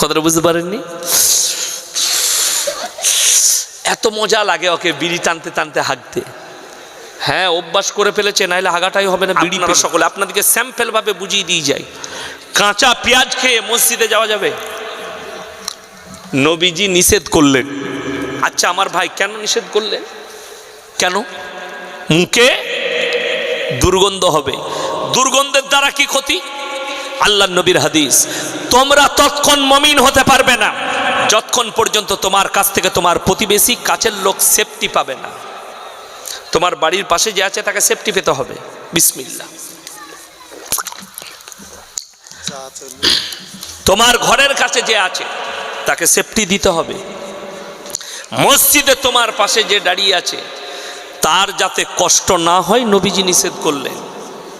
কথাটা বুঝতে পারেননি? এত মজা লাগে ওকে বিড়ি টানতে টানতে হাঁকতে হ্যাঁ অভ্যাস করে ফেলেছে নাহলে হাগাটাই হবে না বিড়ি পেলে। সকলে আপনাদেরকে স্যাম্পেল ভাবে বুঝিয়ে দিয়ে যাই। কাঁচা পেঁয়াজ খেয়ে মসজিদে যাওয়া যাবে? নবীজি নিষেধ করলেন। আচ্ছা আমার ভাই কেন নিষেধ করলেন? কেন? মুখে দুর্গন্ধ হবে। দুর্গন্ধের দ্বারা কি ক্ষতি? আল্লাহ নবীর হাদিস। তোমরা তৎক্ষণ মমিন হতে পারবে না। যতক্ষণ পর্যন্ত তোমার কাছ থেকে তোমার প্রতিবেশী কাছের লোক সেফটি পাবে না। তোমার বাড়ির পাশে যে আছে তাকে সেফটি পেতে হবে। বিসমিল্লা তোমার ঘরের কাছে যে আছে, তাকে সেফটি দিতে হবে। মসজিদে তোমার পাশে যে দাঁড়িয়ে আছে, তার যাতে কষ্ট না হয় নবীজি নিষেধ করলেন।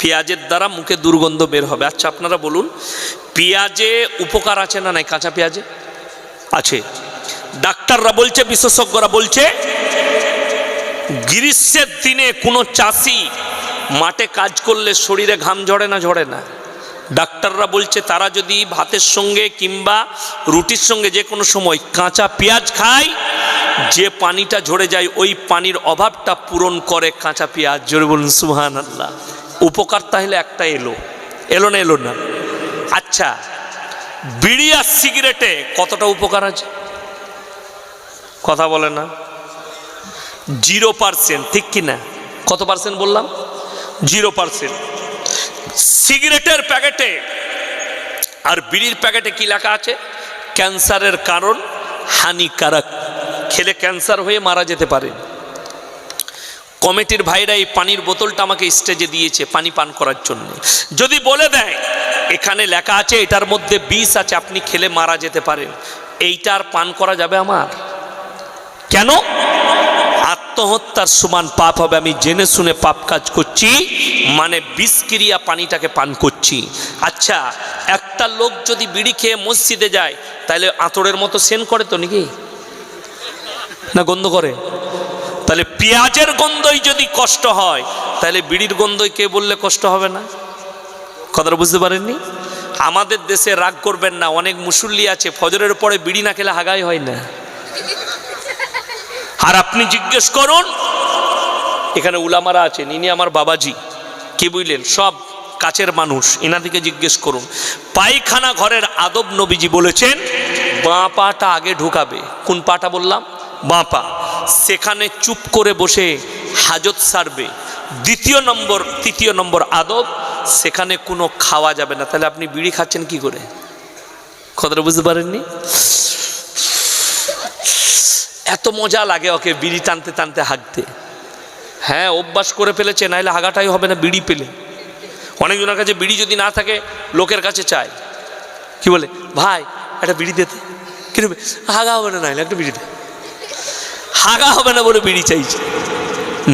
পেঁয়াজের দ্বারা মুখে দুর্গন্ধ বের হবে। আচ্ছা আপনারা বলুন, পেঁয়াজে উপকার আছে না নাই? কাঁচা পেঁয়াজে? আছে। ডাক্তাররা বলছে, বিশেষজ্ঞরা বলছে, গ্রীষ্মের দিনে কোনো চাষি মাঠে কাজ করলে শরীরে ঘাম ঝরে না? ঝরে না। ডাক্তাররা বলছে, তারা যদি ভাতের সঙ্গে কিংবা রুটির সঙ্গে যে কোনো সময় কাঁচা পেঁয়াজ খায়, যে পানিটা ঝরে যায়, ওই পানির অভাবটা পূরণ করে কাঁচা পেঁয়াজ। জোরে বলুন সুহান আল্লাহ উপকার তাহলে একটা এলো। এলো না এলো না। আচ্ছা বিড়ি আর সিগারেটে কতটা উপকার আছে? কথা বলে না। জিরো পার্সেন্ট, ঠিক কি না? কত পার্সেন্ট বললাম? Zero percent. সিগারেটের প্যাকেটে আর বিড়ির প্যাকেটে কি লেখা আছে? ক্যান্সারের কারণ হানিকারক। খেলে ক্যান্সার হয়ে মারা যেতে পারে। কমিটির ভাইরা এই পানির বোতলটা আমাকে স্টেজে দিয়েছে পানি পান করার জন্য। যদি বলে দেয়, এখানে লেখা আছে, এটার মধ্যে বিষ আছে, আপনি খেলে মারা যেতে পারেন। এইটার পান করা যাবে আমার? কেন? আত্মহত্যার সমান পাপ হবে, আমি জেনে শুনে পাপ কাজ করছি মানে বিষক্রিয়া পানিটাকে পান করছি। আচ্ছা একটা লোক যদি বিড়ি খেয়ে মসজিদে যায়, তাহলে আতরের মতো সেন করে তো নাকি? না, গন্ধ করে। তাহলে পেঁয়াজের গন্ধই যদি কষ্ট হয়, তাহলে বিড়ির গন্ধই কে বললে কষ্ট হবে না? কথাটা বুঝতে পারেননি? আমাদের দেশে রাগ করবেন না, অনেক মুসল্লি আছে, ফজরের পরে বিড়ি না খেলে হাগাই হয় না। আর আপনি জিজ্ঞেস করুন, এখানে উলামারা আছেন, ইনি আমার বাবাজি, কি বুঝলেন? সব কাছের মানুষ এনাদিকে জিজ্ঞেস করুন। পায়খানা ঘরের আদব নবীজি বলেছেন, বাঁ পাটা আগে ঢুকাবে। কোন পাটা বললাম? বাঁ পা। সেখানে চুপ করে বসে হাজত সারবে। দ্বিতীয় নম্বর, তৃতীয় নম্বর আদব, সেখানে কোনো খাওয়া যাবে না। তাহলে আপনি বিড়ি খাচ্ছেন কি করে? কথাটা বুঝতে পারেননি? এত মজা লাগে ওকে বিড়ি টানতে টানতে হাঁকতে হ্যাঁ অভ্যাস করে ফেলেছে নাহলে হাগাটাই হবে না বিড়ি পেলে। অনেকজনের কাছে বিড়ি যদি না থাকে, লোকের কাছে চায়। কি বলে? ভাই, একটা বিড়ি দিতে কিন্তু হাগা হবে না নাহলে একটা বিড়ি দে। হাগা হবে না বলে বিড়ি চাইছে।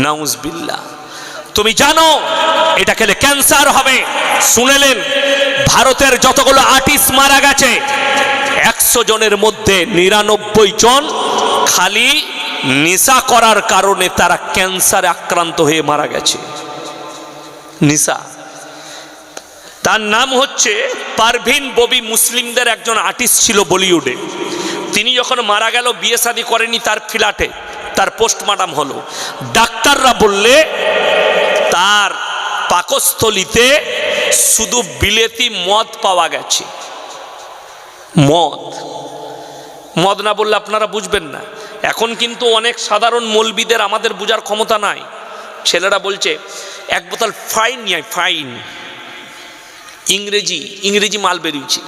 নাউজ বিল্লা তুমি জানো, এটা খেলে ক্যান্সার হবে। শুনেলেন, ভারতের যতগুলো আর্টিস্ট মারা গেছে, একশো জনের মধ্যে নিরানব্বই জন খালি নেশা করার কারণে তারা ক্যান্সারে আক্রান্ত হয়ে মারা গেছে। নিশা তার নাম হচ্ছে পারভিন ববি মুসলিমদের একজন আর্টিস্ট ছিল বলিউডে। তিনি যখন মারা গেল, বিয়ে শাদি করেনি তার ফ্ল্যাটে, তার পোস্টমার্টাম হলো। ডাক্তাররা বললে, তার পাকস্থলিতে শুধু বিলেতি মদ পাওয়া গেছে। মদ। মদ না বললে আপনারা বুঝবেন না। এখন কিন্তু অনেক সাধারণ মলবিদের আমাদের বোঝার ক্ষমতা নাই। ছেলেরা বলছে, এক বোতল ফাইন নিয়ে ফাইন। ইংরেজি ইংরেজি মাল বেরিয়েছে।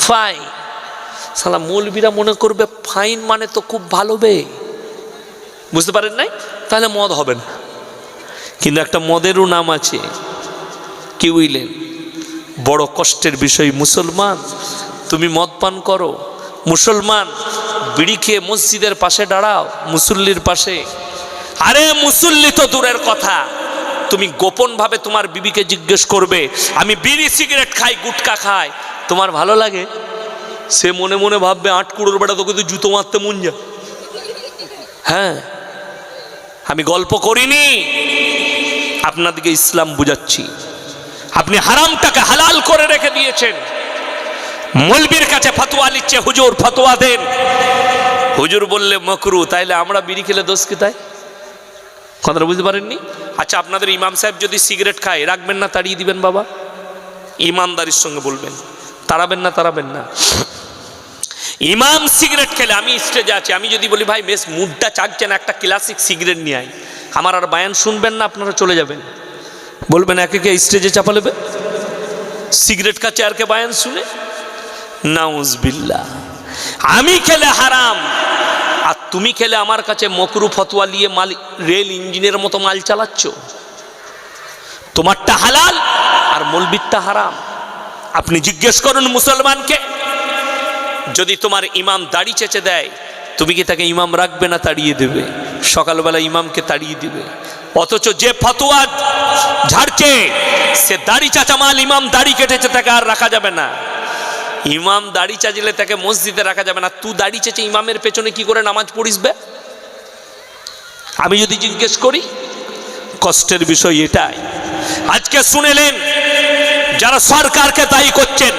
ফাইন। সালা মৌলবীরা মনে করবে, ফাইন মানে তো খুব ভালো বে। বুঝতে পারেন নাই? তাহলে মদ হবে না। কিন্তু একটা মদেরও নাম আছে, কি বুঝলেন? বড় কষ্টের বিষয়, মুসলমান, তুমি মদ পান করো। মুসলমান, বিড়ি খেয়ে মসজিদের পাশে দাঁড়াও, মুসল্লির পাশে। আরে, মুসল্লি তো দূরের কথা। তুমি গোপনভাবে তোমার বিবিকে জিজ্ঞেস করবে, আমি বিড়ি সিগারেট খাই, গুটকা খাই। তোমার ভালো লাগে? সে মনে মনে ভাববে, আট কুড়োর বেটা তোকে তো জুতো মারতে মন যা হ্যাঁ আমি গল্প করিনি। আপনাদেরকে ইসলাম বুঝাচ্ছি। আপনি হারামটাকে হালাল করে রেখে দিয়েছেন। মলবির কাছে ফতোয়া নিচ্ছে, হুজুর ফতোয়া দেন। হুজুর বললে, মকরু, তাইলে আমরা বিড়ি খেলে দোষ কি তাই? কথাটা বুঝতে পারেননি? আচ্ছা আপনাদের ইমাম সাহেব যদি সিগারেট খায়, রাখবেন না, তাড়িয়ে দিবেন বাবা? ইমানদারির সঙ্গে বলবেন। তাড়াবেন না তাড়াবেন না। ইমাম সিগারেট খেলে, আমি স্টেজে আছি, আমি যদি বলি, ভাই, বেশ, মুডটা চাকছেন একটা ক্লাসিক সিগারেট নিয়ে আই আমার আর বায়ান শুনবেন না, আপনারা চলে যাবেন। বলবেন, একে একে স্টেজে চাপা নেবে সিগারেট কাছে আর কে বায়ান শুনে নাউজবিল্লা আমি খেলে হারাম। আর তুমি খেলে আমার কাছে মকরু ফতোয়া নিয়ে মাল রেল ইঞ্জিনের মতো মাল চালাচ্ছ। তোমারটা হালাল আর মলবিরটা হারাম। আপনি জিজ্ঞেস করুন মুসলমানকে যদি তোমার ইমাম দাড়ি চেঁচে দেয়, তুমি কি তাকে ইমাম রাখবে না তাড়িয়ে দেবে? সকালবেলা ইমামকে তাড়িয়ে দিবে। অথচ যে ফতোয়া ঝাড়ছে, সে দাড়ি চাচামাল ইমাম দাড়ি কেটেছে, তাকে আর রাখা যাবে না। ইমাম দাড়ি চাচিলে তাকে মসজিদে রাখা যাবে না। তুই দাড়ি চেঁচে ইমামের পেছনে কি করে নামাজ পড়িসবে আমি যদি জিজ্ঞেস করি, কষ্টের বিষয় এটাই। আজকে শুনেলেন যারা সরকারকে দায়ী করছেন,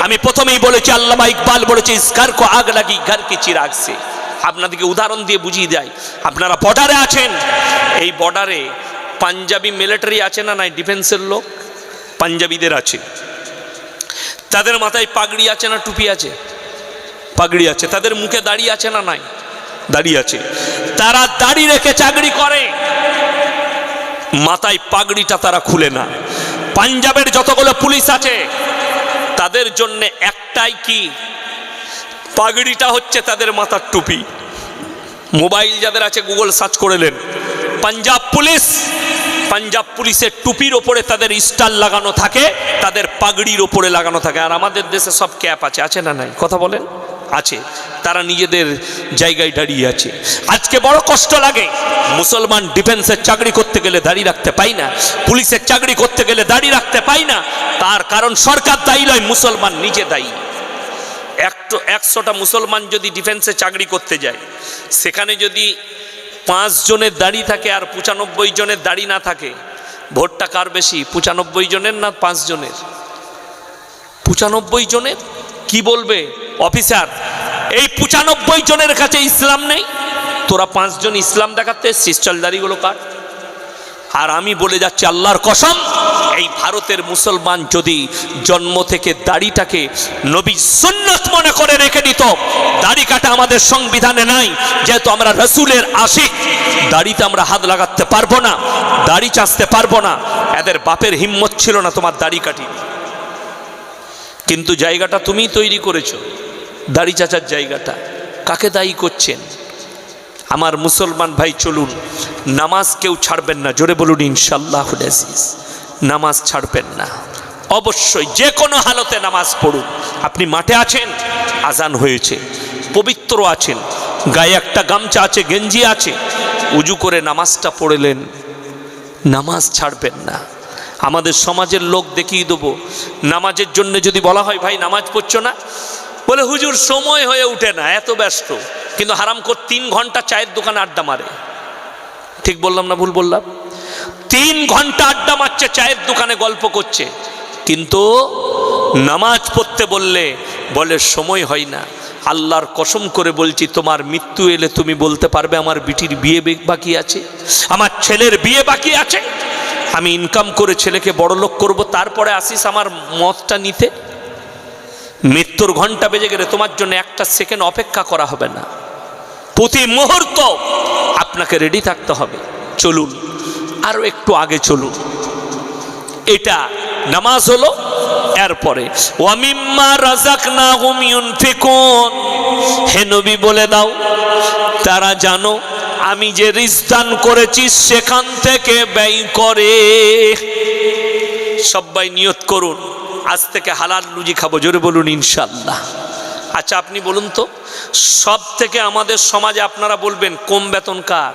আমি প্রথমেই বলেছি, আল্লামা ইকবাল বলেছে ইসকার কো আগ লাগি, ঘর কি চিরাগ সে। আপনাদেরকে উদাহরণ দিয়ে বুঝিয়ে দেয়। আপনারা বর্ডারে আছেন, এই বর্ডারে পাঞ্জাবি মিলিটারি আছে না নাই ডিফেন্সের লোক? পাঞ্জাবিদের আছে। তাদের মাথায় পাগড়ি আছে না টুপি আছে? পাগড়ি আছে। তাদের মুখে দাড়ি আছে না নাই? দাড়ি আছে। তারা দাড়ি রেখে চাকরি করে। মাথায় পাগড়িটা তারা খুলে না। পাঞ্জাবের যতগুলো পুলিশ আছে, তাদের জন্য একটাই কি? পাগড়িটা হচ্ছে তাদের মাথার টুপি। মোবাইল যাদের আছে, গুগল সার্চ করে নেন। পাঞ্জাব পুলিশ, পাঞ্জাব পুলিশের টুপির ওপরে তাদের স্টার লাগানো থাকে, তাদের পাগড়ির ওপরে লাগানো থাকে। আর আমাদের দেশে সব ক্যাপ আছে আছে না নাই? কথা বলেন। আছে, তারা নিজেদের জায়গায় দাঁড়িয়ে আছে। আজকে বড় কষ্ট লাগে। মুসলমান ডিফেন্সের চাকরি করতে গেলে দাঁড়িয়ে রাখতে পাই না, পুলিশের চাকরি করতে গেলে দাঁড়িয়ে রাখতে পাই না। তার কারণ সরকার দায়ী নয়, মুসলমান নিজে দায়ী। একটো, একশোটা মুসলমান যদি ডিফেন্সে চাকরি করতে যায়, সেখানে যদি পাঁচ জনের দাড়ি থাকে আর পঁচানব্বই জনের দাড়ি না থাকে, ভোটটা কার বেশি, পঁচানব্বই জনের না পাঁচ জনের? পঁচানব্বই জনের? কি বলবে? অফিসার, এই পঁচানব্বই জনের কাছে ইসলাম নেই? তোরা পাঁচজন ইসলাম দেখাতে এসছিস, চল দাড়িগুলো কাট। আর আমি বলে যাচ্ছি, আল্লাহর কসম, এই ভারতের মুসলমান যদি জন্ম থেকে দাড়িটাকে নবী সুন্নত মনে করে রেখে দিত, দাড়ি কাটা আমাদের সংবিধানে নাই, যেহেতু আমরা রসুলের আশিক, দাড়িতে আমরা হাত লাগাতে পারব না, দাড়ি চাচতে পারব না, এদের বাপের হিম্মত ছিল না তোমার দাড়ি কাটি কিন্তু জায়গাটা তুমিই তৈরি করেছ। দাড়ি চাচার জায়গাটা। কাকে দায়ী করছেন? আমার মুসলমান ভাই, চলুন, নামাজ কেউ ছাড়বেন না। জোরে বলুন ইনশাল্লাহ নামাজ ছাড়বেন না। অবশ্যই যে কোনো হালতে নামাজ পড়ুন। আপনি মাঠে আছেন, আজান হয়েছে, পবিত্র আছেন, গায়ে একটা গামছা আছে, গেঞ্জি আছে, উজু করে নামাজটা পড়লেন। নামাজ ছাড়বেন না। আমাদের সমাজের লোক দেখিয়ে দেবো। নামাজের জন্য যদি বলা হয়, ভাই, নামাজ পড়ছো না? বলে, হুজুর, সময় হয়ে উঠে না, এত ব্যস্ত। কিন্তু হারাম কর তিন ঘণ্টা চায়ের দোকানে আড্ডা মারে। ঠিক বললাম না, ভুল বললাম? তিন ঘণ্টা আড্ডা মারছে, চায়ের দোকানে গল্প করছে। কিন্তু নামাজ পড়তে বললে, বলে, সময় হয় না। আল্লাহর কসম করে বলছি, তোমার মৃত্যু এলে তুমি বলতে পারবে, আমার বিটির বিয়ে বাকি আছে, আমার ছেলের বিয়ে বাকি আছে। আমি ইনকাম করে ছেলেকে বড় লোক করব, তারপরে আসিস আমার মতটা নিতে। মৃত্যুর ঘণ্টা বেজে গেলে তোমার জন্য একটা সেকেন্ড অপেক্ষা করা হবে না। প্রতি মুহূর্ত আপনাকে রেডি থাকতে হবে। চলুন আরও একটু আগে চলুন। এটা নামাজ হলো, এরপরে ওয়ামিম্মা রাজাক না হে নবী বলে দাও, তারা জানো, আমি যে রিস্তান করেছি সেখান থেকে ব্যয় করে। সবাই নিয়ত করুন। আজ থেকে হালাল লুজি খাব, জোরে বলুন ইনশাল্লাহ আচ্ছা আপনি বলুন তো, সব থেকে আমাদের সমাজে আপনারা বলবেন, কম বেতন কার?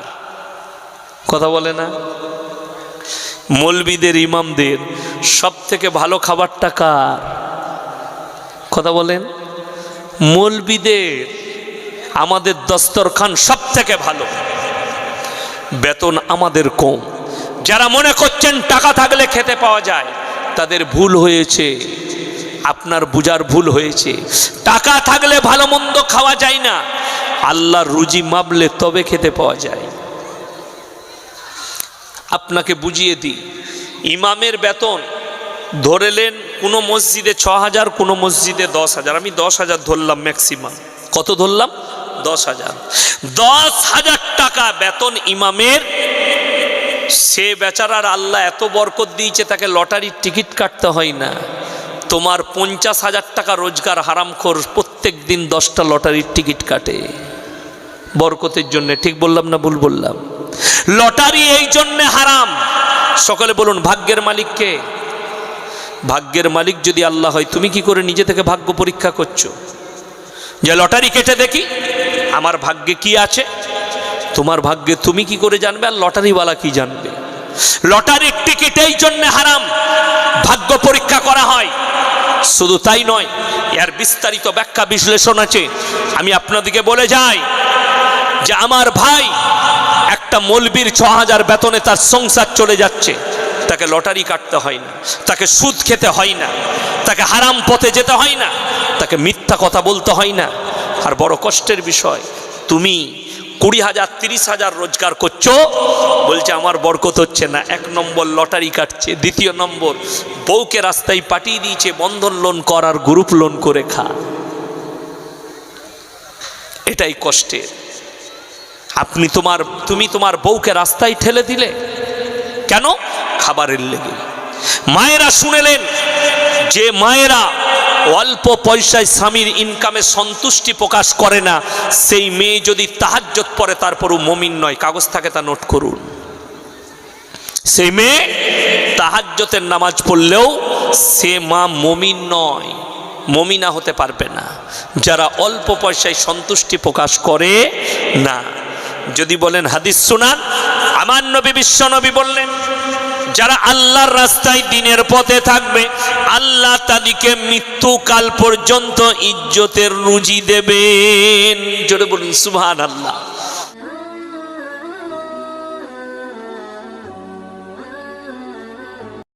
কথা বলে না? মলবিদের, ইমামদের, সব থেকে ভালো খাবারটা কার? কথা বলেন। মলবিদের, আমাদের দস্তরখান সব থেকে ভালো। বেতন আমাদের কম। যারা মনে করছেন টাকা থাকলে খেতে পাওয়া যায় তাদের ভুল হয়েছে, আপনার বুঝার ভুল হয়েছে। টাকা থাকলে ভালো মন্দ খাওয়া যায় না। আল্লাহর রুজি মাপলে তবে খেতে পাওয়া যায়। আপনাকে বুঝিয়ে দিই, ইমামের বেতন ধরেলেন কোনো মসজিদে ছ হাজার কোনো মসজিদে দশ হাজার আমি দশ হাজার ধরলাম ম্যাক্সিমাম। কত ধরলাম? দশ হাজার দশ হাজার টাকা বেতন ইমামের সে বেচারার আল্লাহ এত বরকত দিয়েছে, তাকে লটারির টিকিট কাটতে হয় না। তোমার পঞ্চাশ হাজার টাকা রোজগার হারাম খোর প্রত্যেক দিন দশটা লটারির টিকিট কাটে। বরকতের জন্য, ঠিক বললাম না ভুল বললাম? লটারি এই জন্যে হারাম। সকলে বলুন, ভাগ্যের মালিককে ভাগ্যের মালিক যদি আল্লাহ হয়, তুমি কি করে নিজে থেকে ভাগ্য পরীক্ষা করছ? যে লটারি কেটে দেখি, আমার ভাগ্যে কি আছে? তোমার ভাগ্যে তুমি কি করে জানবে আর লটারিওয়ালা কি জানবে? লটারির টিকিট এই জন্য হারাম। ভাগ্য পরীক্ষা করা হয়। শুধু তাই নয়, এর বিস্তারিত ব্যাখ্যা বিশ্লেষণ আছে। আমি আপনাদেরকে বলে যাই যে আমার ভাই একটা মলবির ছ হাজার বেতনে তার সংসার চলে যাচ্ছে। তাকে লটারি কাটতে হয় না, তাকে সুদ খেতে হয় না, তাকে হারাম পথে যেতে হয় না, তাকে মিথ্যা কথা বলতে হয় না। আর বড় কষ্টের বিষয়, তুমি কুড়ি হাজার, তিরিশ হাজার রোজগার করছ? বলছে, আমার বরকত হচ্ছে না। এক নম্বর লটারি কাটছে, দ্বিতীয় নম্বর, বউকে রাস্তায় পাঠিয়ে দিয়েছে, বন্ধন লোন করার গ্রুপ লোন করে খা। এটাই কষ্টের। আপনি তোমার, তুমি তোমার বউকে রাস্তায় ঠেলে দিলে? কেন? খাবারের লেগে। মায়েরা শুনেলেন যে মায়েরা অল্প পয়সায় স্বামীর ইনকামে সন্তুষ্টি প্রকাশ করে না, সেই মেয়ে যদি তাহাজ্জত পরে তারপরও মমিন নয়। কাগজ থাকে তা নোট করুন। সেই মেয়ে তাহাজ্জতের নামাজ পড়লেও সে মা মমিন নয়, মমিনা হতে পারবে না। যারা অল্প পয়সায় সন্তুষ্টি প্রকাশ করে না। যদি বলেন, হাদিস শুনান। আমার নবী বিশ্ব নবী বললেন যারা আল্লাহর রাস্তায় দিনের পথে থাকবে, আল্লাহ তাদেরকে মৃত্যুকাল পর্যন্ত ইজ্জতের রুজি দেবেন। জোরে বলুন সুভান আল্লাহ